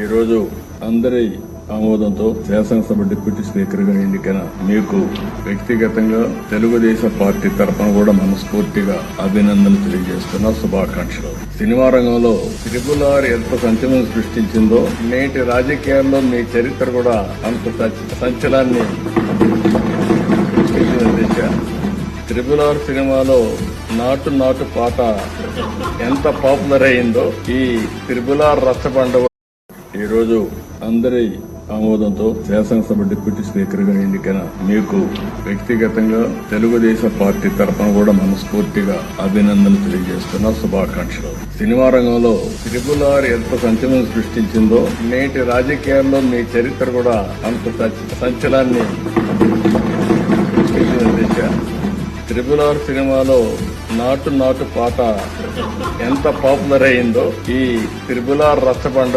ఈరోజు అందరి ఆమోదంతో శాసనసభ డిప్యూటీ స్పీకర్గా ఎన్నికైన మీకు వ్యక్తిగతంగా తెలుగుదేశం పార్టీ తరఫున కూడా మనస్ఫూర్తిగా అభినందనలు తెలియజేస్తున్న. శుభాకాంక్షలు. సినిమా రంగంలో త్రిపుల్ ఆర్ ఎంత సంచలనం సృష్టించిందో నేటి రాజకీయాల్లో మీ చరిత్ర కూడా అంత సంచలాన్ని త్రిపుల్ ఆర్ సినిమాలో నాటు నాటు పాట ఎంత పాపులర్ అయిందో ఈ త్రిపుల్ ఆర్ రచ్చబండ ఈరోజు అందరి ఆమోదంతో శాసనసభ డిప్యూటీ స్పీకర్గా ఎన్నికైన మీకు వ్యక్తిగతంగా తెలుగుదేశం పార్టీ తరఫున కూడా మనస్ఫూర్తిగా అభినందనలు తెలియజేస్తున్నా. శుభాకాంక్షలు. సినిమా రంగంలో త్రిపుల్ ఆర్ ఎంత సంచలనం సృష్టించిందో నేటి రాజకీయాల్లో మీ చరిత్ర కూడా అంత సంచలాన్ని త్రిపుల్ ఆర్ సినిమాలో నాటు నాటు పాట ఎంత పాపులర్ అయిందో ఈ త్రిపుల్ ఆర్ రచ్చబండ